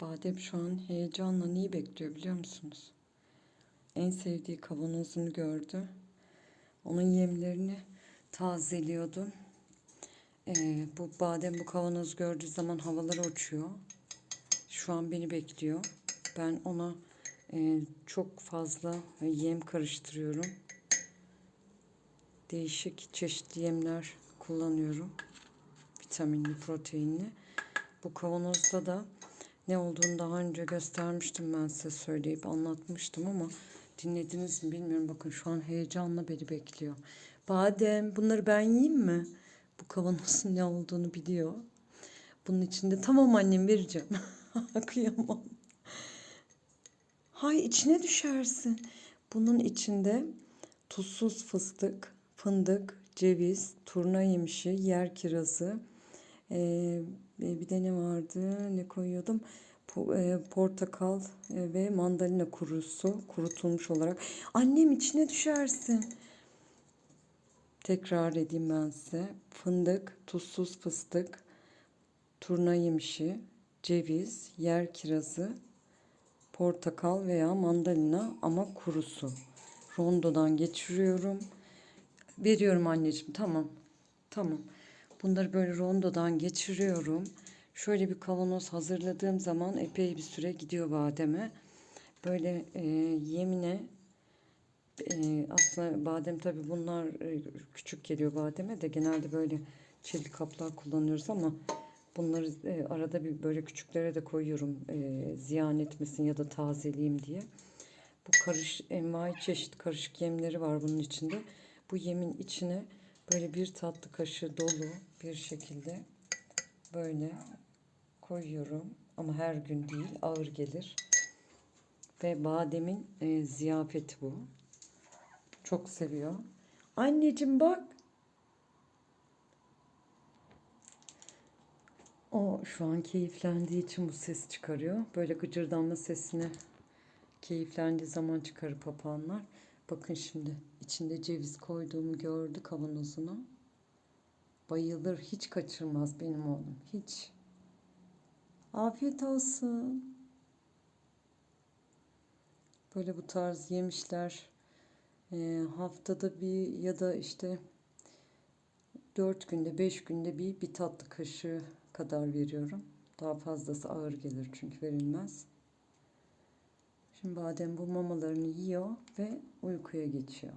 Badem şu an heyecanla neyi bekliyor biliyor musunuz? En sevdiği kavanozunu gördü. Onun yemlerini tazeliyordum. Ee, bu badem bu kavanoz gördüğü zaman havalara uçuyor. Şu an beni bekliyor. Ben ona e, çok fazla yem karıştırıyorum. Değişik çeşitli yemler kullanıyorum. Vitaminli, proteinli. Bu kavanozda da ne olduğunu daha önce göstermiştim ben size söyleyip anlatmıştım ama dinlediniz mi bilmiyorum. Bakın şu an heyecanla beni bekliyor. Badem bunları ben yiyeyim mi? Bu kavanozun ne olduğunu biliyor. Bunun içinde tamam annem vereceğim. Kıyamam. Hay içine düşersin. Bunun içinde tuzsuz fıstık, fındık, ceviz, turna yemişi, yer kirazı, ee, bir de ne vardı? Ne koyuyordum? E, portakal e, ve mandalina kurusu kurutulmuş olarak. Annem içine düşersin. Tekrar edeyim ben size. Fındık, tuzsuz fıstık, turna yemişi, ceviz, yer kirazı, portakal veya mandalina ama kurusu. Rondodan geçiriyorum. Veriyorum anneciğim. Tamam. Tamam. Bunları böyle rondodan geçiriyorum. Şöyle bir kavanoz hazırladığım zaman epey bir süre gidiyor bademe. Böyle e, yemine e, aslında badem tabi bunlar e, küçük geliyor bademe de genelde böyle çelik kaplar kullanıyoruz ama bunları e, arada bir böyle küçüklere de koyuyorum e, ziyan etmesin ya da tazeleyeyim diye. Bu karış envai çeşit karışık yemleri var bunun içinde. Bu yemin içine böyle bir tatlı kaşığı dolu bir şekilde böyle koyuyorum. Ama her gün değil ağır gelir. Ve bademin e, ziyafeti bu. Çok seviyor. Anneciğim bak. O şu an keyiflendiği için bu ses çıkarıyor. Böyle gıcırdanma sesini keyiflendiği zaman çıkarır papağanlar. Bakın şimdi içinde ceviz koyduğumu gördü kavanozuna. Bayılır hiç kaçırmaz benim oğlum hiç. Afiyet olsun. Böyle bu tarz yemişler e, haftada bir ya da işte dört günde beş günde bir bir tatlı kaşığı kadar veriyorum. Daha fazlası ağır gelir çünkü verilmez. Şimdi badem bu mamalarını yiyor ve uykuya geçiyor.